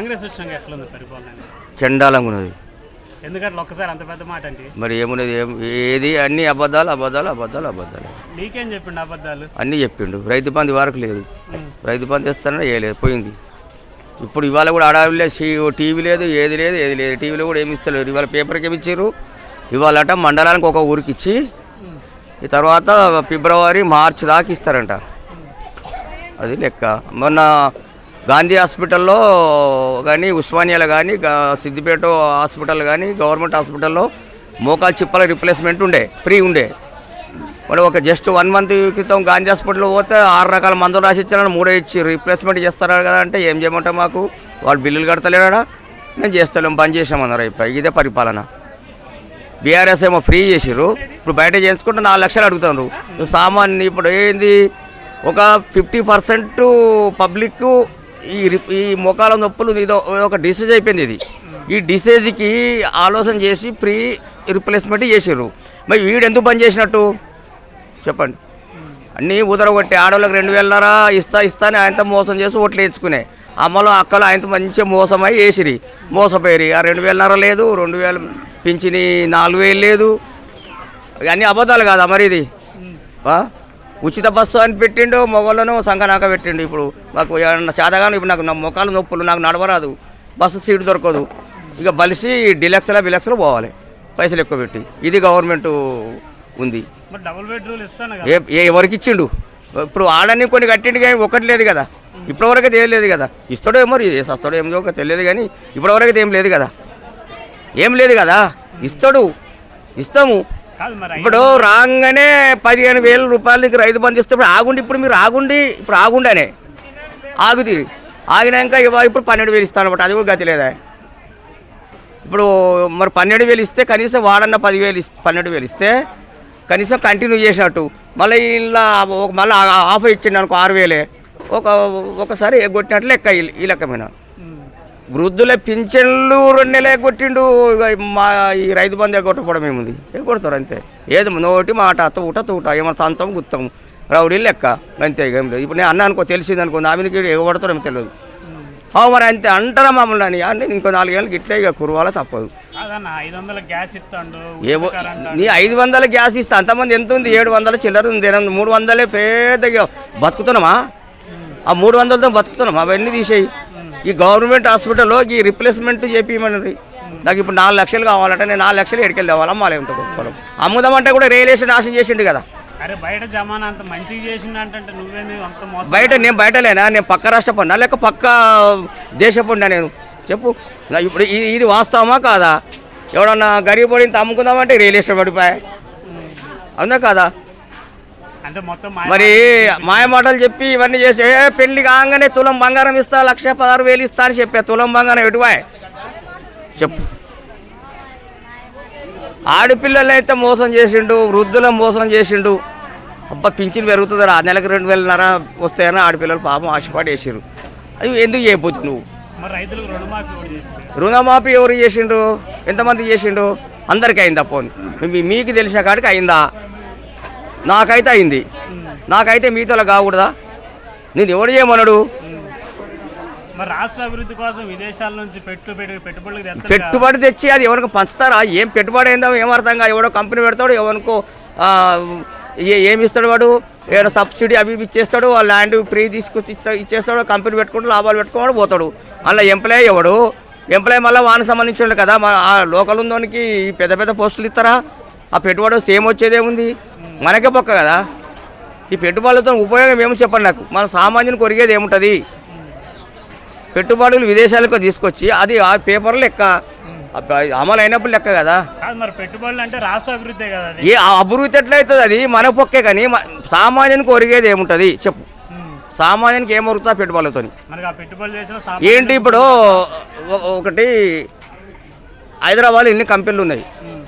కాంగ్రెస్ వచ్చినాక ఎట్లుంది పరిపాలన చండాలంగా ఉన్నది. ఎందుకంటే ఒక్కసారి అంత పెద్ద మాట అంటే మరి ఏమున్నది? ఏం ఏది? అన్ని అబద్ధాలు అబద్ధాలు అబద్ధాలు అబద్ధాలు. నీకేం చెప్పిండు అబద్ధాలు? అన్నీ చెప్పిండు. రైతు బంధు వరకు లేదు. రైతు బంధు ఇస్తానని వేయలేదు పోయింది. ఇప్పుడు ఇవాళ కూడా అడవి లేదు సీ- టీవీ లేదు ఏది లేదు ఏది లేదు. టీవీలో కూడా ఏమి ఇస్తలేరు. ఇవాళ పేపర్కి ఏమి ఇచ్చారు ఇవాళట మండలానికి ఒక ఊరికి ఇచ్చి ఈ తర్వాత ఫిబ్రవరి మార్చి దాకా ఇస్తారంట. అది లెక్క. మొన్న గాంధీ హాస్పిటల్లో కానీ ఉస్మానియాలో కానీ సిద్దిపేట హాస్పిటల్ కానీ గవర్నమెంట్ హాస్పిటల్లో మోకాలు చిప్పల రిప్లేస్మెంట్ ఉండే ఫ్రీ ఉండే. మరి ఒక జస్ట్ వన్ మంత్ క్రితం గాంధీ హాస్పిటల్లో పోతే ఆరు రకాల మందులు రాసి ఇచ్చారని మూడే ఇచ్చి రీప్లేస్మెంట్ చేస్తారు కదా అంటే ఏం చేయమంటారు మాకు? వాళ్ళు బిల్లులు కడతలేడా నేను చేస్తలేం బంద్ చేసామన్నారు అయిపోయి ఇదే పరిపాలన. బీఆర్ఎస్ ఏమో ఫ్రీ చేసిర్రు ఇప్పుడు బయట చేసుకుంటే నాలుగు లక్షలు అడుగుతున్నారు సామాన్య ఇప్పుడు ఏంది ఒక ఫిఫ్టీ పర్సెంట్ పబ్లిక్ ఈ ఈ మోకాల నొప్పులు ఇది ఒక డిసీజ్ అయిపోయింది ఇది. ఈ డిసీజ్కి ఆలోచన చేసి ప్రీ రిప్లేస్మెంట్ చేసారు మరి వీడు ఎందుకు పని చేసినట్టు? చెప్పండి. అన్నీ ఉదరగొట్టి ఆడవాళ్ళకి రెండు వేలన్నర ఇస్తా ఇస్తా అని ఆయనతో మోసం చేసి ఓట్లు వేయించుకునే. అమ్మలో అక్కలు ఆయనతో మంచిగా మోసమై వేసిరి. మోసపోయి ఆ రెండు వేలన్నర లేదు రెండు వేల పింఛని నాలుగు వేలు లేదు. అన్నీ అబద్ధాలు కాదా మరి ఇది? ఉచిత బస్సు అని పెట్టిండు మొగళ్ళను సంఘనాక పెట్టిండు ఇప్పుడు. మాకు చేతగాను ఇప్పుడు నాకు నా మొక్కలు నొప్పులు నాకు నడవరాదు. బస్సు సీటు దొరకదు. ఇక బలిసి డిలక్స్లో బిలక్స్లో పోవాలి. పైసలు ఎక్కువ పెట్టి. ఇది గవర్నమెంట్ ఉంది. మరి డబుల్ బెడ్రూమ్ ఇస్తాను కదా. ఏ ఎవరికి ఇచ్చిండు? ఇప్పుడు ఆడని కొన్ని కట్టిండు కానీ ఒకటి లేదు కదా. ఇప్పటివరకు అయితే ఏం లేదు కదా. ఇస్తాడో ఏమో సస్తాడో ఏమో తెలియదు కానీ ఇప్పటివరకు అయితే ఏం లేదు కదా. ఏం లేదు కదా. ఇస్తాడు. ఇస్తాము. ఇప్పుడు రాగానే పదిహేను వేల రూపాయలకి రైతు బంధు ఇస్తే ఇప్పుడు ఆగుండి ఇప్పుడు మీరు ఆగుండి ఇప్పుడు ఆగుండనే ఆగుది ఆగినాక ఇవ- ఇప్పుడు పన్నెండు వేలు ఇస్తాను అనమాట అది కూడా గతి లేదా? ఇప్పుడు మరి పన్నెండు వేలు ఇస్తే కనీసం వాడన్న పదివేలు ఇస్ పన్నెండు వేలు ఇస్తే కనీసం కంటిన్యూ చేసినట్టు. మళ్ళీ ఇలా ఒక మళ్ళీ ఆఫ్ ఇచ్చిండు అనుకో ఆరు వేలే. ఒక ఒకసారి ఎగ్గొట్టినట్లు లెక్క ఈ- లెక్క మీద. వృద్ధుల పింఛన్లు రెండు నెలలు ఎగ్గొట్టిండు ఇక మా ఈ రైతు బంధు ఎగ్గొట్టకపోవడం ఏముంది? ఎగ్గొడతారు అంతే. ఏది నోటి మాట తూట తూట ఏమన్నా సంతం గుత్తం. రౌడీలు లెక్క. అంతే ఏం లేదు. ఇప్పుడు నేను అన్న అనుకో తెలిసింది అనుకో నామినికి ఎగబడతారో ఏమో తెలియదు. ఆ, మరి అంతే అంటారా మమ్మల్ని అని. అని ఇంకో నాలుగేళ్ళకి ఇట్లే ఇక కురవాల తప్పదు. ఏవో నీ ఐదు వందల గ్యాస్ ఇస్తే. అంతమంది ఎంత ఉంది? ఏడు వందల చిల్లర ఉంది. ఎనిమిది- మూడు వందలే పెద్దగా బతుకుతున్నామా? ఆ మూడు వందలతో బతుకుతున్నాం అవన్నీ తీసేయి. ఈ గవర్నమెంట్ హాస్పిటల్లో ఈ రిప్లేస్మెంట్ చేపిమన్నది నాకు ఇప్పుడు నాలుగు లక్షలు కావాలంటే నేను నాలుగు లక్షలు ఎడికెళ్ళి కావాలి అమ్మాలి ఎంత పొలం అమ్ముదామంటే కూడా రియల్ నాశనం చేసిండు కదా. బయట జమానా అంత మంచిగా అంత బయట నేను బయట లేనా నేను పక్క రాష్ట్ర పడినా లేక పక్క దేశ పడినా నేను? చెప్పు. ఇప్పుడు ఇది వాస్తవమా కాదా? ఎవడన్నా గరీబ్ పడింది అమ్ముకుందామంటే రియల్ ఎస్టేట్ పడిపోయా? అవునా కాదా? మరి మాయ మాటలు చెప్పి ఇవన్నీ చేసి ఏ పెళ్ళి కాగానే తులం బంగారం ఇస్తా లక్ష పదహారు వేలు ఇస్తా అని చెప్పా తులం బంగారం ఎటువాయ్ చెప్పు. ఆడపిల్లలు అయితే మోసం చేసిండు వృద్ధులను మోసం చేసిండు. అబ్బా పింఛన్ పెరుగుతుందిరా ఆ నెలకు రెండు వేలన్నర వస్తాయని ఆడపిల్లలు పాపం ఆశపడి వేసిరు అది ఎందుకు చేయబోతు నువ్వు? రుణమాఫీ ఎవరు చేసిండు? ఎంతమంది చేసిండు అందరికీ అయిందా పోనీ? మీకు తెలిసిన కాడికి అయిందా? నాకైతే అయింది. నాకైతే మీతో కాకూడదా? నేను ఎవడు చేయమన్నాడు? మరి రాష్ట్ర అభివృద్ధి కోసం విదేశాల నుంచి. పెట్టుబడి తెచ్చి అది ఎవరికి పంచుతారా? ఏం పెట్టుబడి అయిందో ఏం అర్థం కాదు. ఎవడో కంపెనీ పెడతాడు ఎవరికో ఏమి ఇస్తాడు వాడు? ఏదో సబ్సిడీ అవి ఇవి ఇచ్చేస్తాడు ఆ ల్యాండ్ ఫ్రీ తీసుకొచ్చి ఇచ్చ- ఇచ్చేస్తాడు కంపెనీ పెట్టుకుంటూ లాభాలు పెట్టుకోవడం పోతాడు. అలా ఎంప్లాయ్ ఎవడు? ఎంప్లాయ్ మళ్ళీ వానికి సంబంధించిన కదా? మన ఆ లోకల్ ఉందోనికి పెద్ద పెద్ద పోస్టులు ఇస్తారా? ఆ పెట్టుబడి సేమ్ వచ్చేదేముంది? మనకే పక్క కదా. ఈ పెట్టుబడులతో ఉపయోగం ఏమో చెప్పండి నాకు. మన సామాన్యుని కొరిగేది ఏముంటుంది? పెట్టుబడులు విదేశాలకు తీసుకొచ్చి అది ఆ పేపర్ లెక్క అమలు అయినప్పుడు లెక్క కదా. మరి పెట్టుబడులు అంటే రాష్ట్ర అభివృద్ధి కదా ఏ అభివృద్ధి ఎట్లయితుంది అది? మన పొక్కే కానీ సామాన్యునికి ఒరిగేది ఏముంటుంది? చెప్పు. సామాన్యునికి ఏం ఒరుగుతా పెట్టుబడులతో ఏంటి ఇప్పుడు ఒకటి హైదరాబాద్ ఎన్ని కంపెనీలు ఉన్నాయి.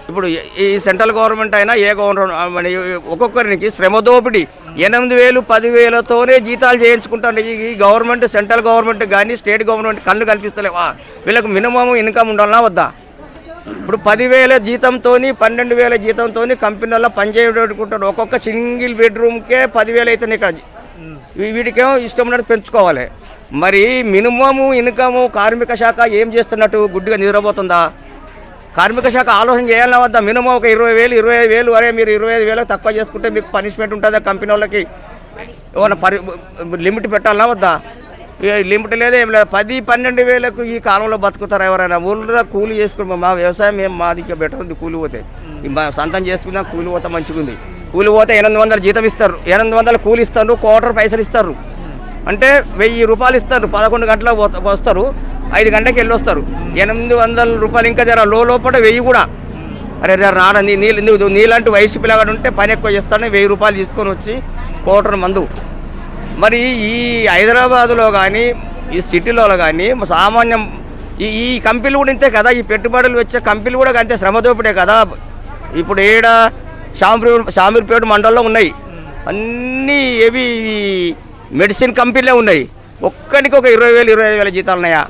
ఇప్పుడు ఈ- సెంట్రల్ గవర్నమెంట్ అయినా ఏ గవర్నమెంట్ మన ఒక్కొక్కరికి శ్రమ దోపిడీ. ఎనిమిది వేలు పదివేలతోనే జీతాలు చేయించుకుంటాను ఈ ఈ గవర్నమెంట్ సెంట్రల్ గవర్నమెంట్ కానీ స్టేట్ గవర్నమెంట్ కళ్ళు కల్పిస్తలేవా? వీళ్ళకి మినిమం ఇన్కమ్ ఉండాలన్నా వద్దా? ఇప్పుడు పదివేల జీతంతోని పన్నెండు వేల జీతంతోని కంపెనీల్లో పనిచేయకుంటారు ఒక్కొక్క సింగిల్ బెడ్రూమ్కే పదివేలు అవుతున్నాయి ఇక్కడ. వీటికేమో ఇష్టం ఉన్నట్టు పెంచుకోవాలి. మరి మినిమము ఇన్కము కార్మిక శాఖ ఏం చేస్తున్నట్టు గుడ్డిగా నిద్రపోతుందా? కార్మిక శాఖ ఆలోచన చేయాలన్నా వద్దా మినిమం ఒక ఇరవై వేలు ఇరవై ఐదు వేలు వరే మీరు ఇరవై ఐదు వేలకు తక్కువ చేసుకుంటే మీకు పనిష్మెంట్ ఉంటుందా కంపెనీ వాళ్ళకి? ఏమైనా పరి లిమిట్ పెట్టాలన్నా వద్దా? లిమిట్ లేదు ఏం లేదు. పది పన్నెండు వేలకు ఈ కాలంలో బతుకుతారు ఎవరైనా? ఊళ్ళో కూలి చేసుకుని మా వ్యవసాయం ఏం మాది ఇంకా బెటర్ ఉంది కూలి పోతే. మా సొంతం చేసుకున్నా కూలి పోతే మంచిగా ఉంది. కూలి పోతే ఎనిమిది వందలు జీతం ఇస్తారు. ఎనిమిది వందలు కూలి ఇస్తారు క్వార్టర్ పైసలు ఇస్తారు. అంటే వెయ్యి రూపాయలు ఇస్తారు. పదకొండు గంటలకు వస్తారు. ఐదు గంటలకు వెళ్ళి వస్తారు ఎనిమిది వందల రూపాయలు ఇంకా జర లో లోపల వెయ్యి కూడా. అరే రే రారా నీ నీళ్ళు నువ్వు నీలాంటి వయసు పిల్లగాడు ఉంటే పని ఎక్కువ చేస్తాను వెయ్యి రూపాయలు తీసుకొని వచ్చి కోటర్ మందు. మరి ఈ హైదరాబాదులో కానీ ఈ సిటీలో కానీ సామాన్యం ఈ ఈ కంపెనీలు కూడా ఇంతే కదా? ఈ పెట్టుబడులు వచ్చే కంపెనీలు కూడా అంతే శ్రమ దోపిడే కదా? ఇప్పుడు ఏడ షాంపూర్ షామీర్పేట మండలంలో ఉన్నాయి. అన్నీ ఏవి మెడిసిన్ కంపెనీలే ఉన్నాయి. ఒక్కడికి ఒక ఇరవై వేలు ఇరవై ఐదు వేల జీతాలు ఉన్నాయా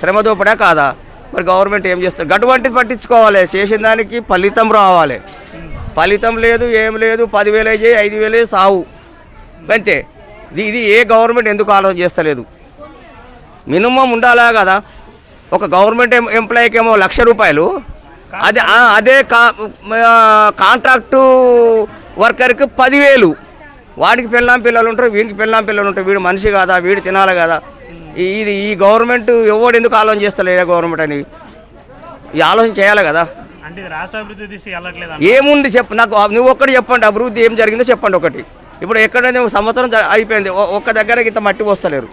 శ్రమ దోపడా కాదా? మరి గవర్నమెంట్ ఏం చేస్తారు అటువంటిది పట్టించుకోవాలి. చేసిన దానికి ఫలితం రావాలి. ఫలితం లేదు ఏం లేదు పదివేలు చేయి ఐదు వేలే సావు. అంతే. ఇది ఏ గవర్నమెంట్ ఎందుకు ఆలోచన చేస్తలేదు? మినిమం ఉండాలా కదా? ఒక గవర్నమెంట్ ఎంప్లాయీకి ఏమో లక్ష రూపాయలు. అదే అదే కా కాంట్రాక్టు వర్కర్కి పదివేలు. వాడికి పెళ్ళాం పిల్లలు ఉంటారు వీడికి పెళ్ళాం పిల్లలు ఉంటారు. వీడు మనిషి కాదా? వీడు తినాలి కదా? ఇది ఈ గవర్నమెంట్ ఎవడు ఎందుకు ఆలోచన చేస్తలేదు గవర్నమెంట్ అని? ఈ ఆలోచన చేయాలి కదా. ఏముంది చెప్పు నాకు నువ్వు ఒక్కటి చెప్పండి అభివృద్ధి ఏం జరిగిందో చెప్పండి ఒకటి. ఇప్పుడు ఎక్కడైనా సంవత్సరం అయిపోయింది ఒక్క దగ్గర ఇంత మట్టి పోస్తలేరు.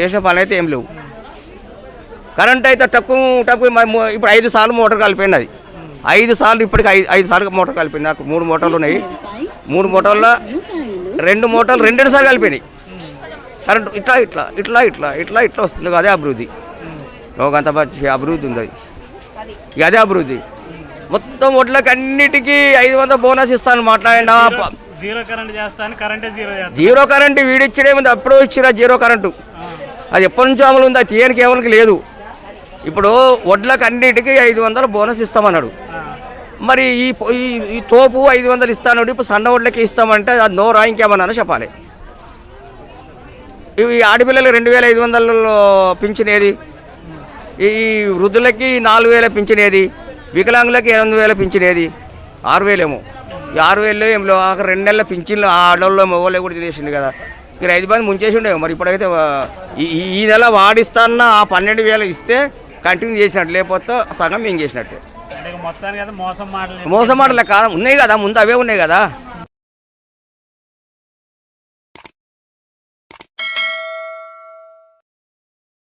చేసే పని అయితే ఏం లేవు. కరెంట్ అయితే మ- మో- ఇప్పుడు ఐదు సార్లు మోటార్ కలిపోయింది అది ఐదు సార్లు ఇప్పటికి ఐదు ఐదు సార్లు మోటార్ కలిపింది నాకు మూడు మోటార్లు ఉన్నాయి. మూడు మోటార్ల రెండు మోటార్లు రెండు సార్లు కలిపోయినాయి. కరెంట్ ఇట్లా ఇట్లా ఇట్లా ఇట్లా ఇట్లా ఇట్లా వస్తుంది. అదే అభివృద్ధి. మంచి అభివృద్ధి ఉంది అది. ఇక అదే అభివృద్ధి. మొత్తం ఒడ్లకి అన్నిటికీ ఐదు వందల బోనస్ ఇస్తాను మాట్లాడినా zero current zero zero current వీడిచ్చిడేముంది అప్పుడో ఇచ్చిరా జీరో కరెంటు. అది ఎప్పటి నుంచో అమలు ఉంది అది తీయనికి ఎవరికి లేదు. ఇప్పుడు వడ్లకు అన్నిటికీ ఐదు వందలు బోనస్ ఇస్తామన్నాడు. మరి ఈ ఈ ఈ తోపు ఐదు వందలు ఇస్తాను ఇప్పుడు సన్న వడ్లకి ఇస్తామంటే అది నోరా ఇంకేమన్నా చెప్పాలి. ఇవి ఆడపిల్లలకి రెండు వేల ఐదు వందలలో పింఛనేది? ఈ వృద్ధులకి నాలుగు వేల పింఛనేది? వికలాంగులకి ఎనిమిది వేల పింఛనేది? ఆరు వేలేమో. ఈ ఆరు వేలు ఏం లేవు. ఆఖరి రెండు నెలల పింఛన్లు ఆ ఆడవాళ్ళు మగవాళ్ళు కూడా తినేసిండు కదా. ఇక రైతు బంధు ముంచేసి ఉండేవి మరి ఇప్పుడైతే ఈ నెల వాడిస్తాన్న ఆ పన్నెండు వేలు ఇస్తే కంటిన్యూ చేసినట్టు లేకపోతే సగం మేము చేసినట్టే. మాటలు మోసం మాటలే కాదు. ఉన్నాయి కదా. ముందు అవే ఉన్నాయి కదా.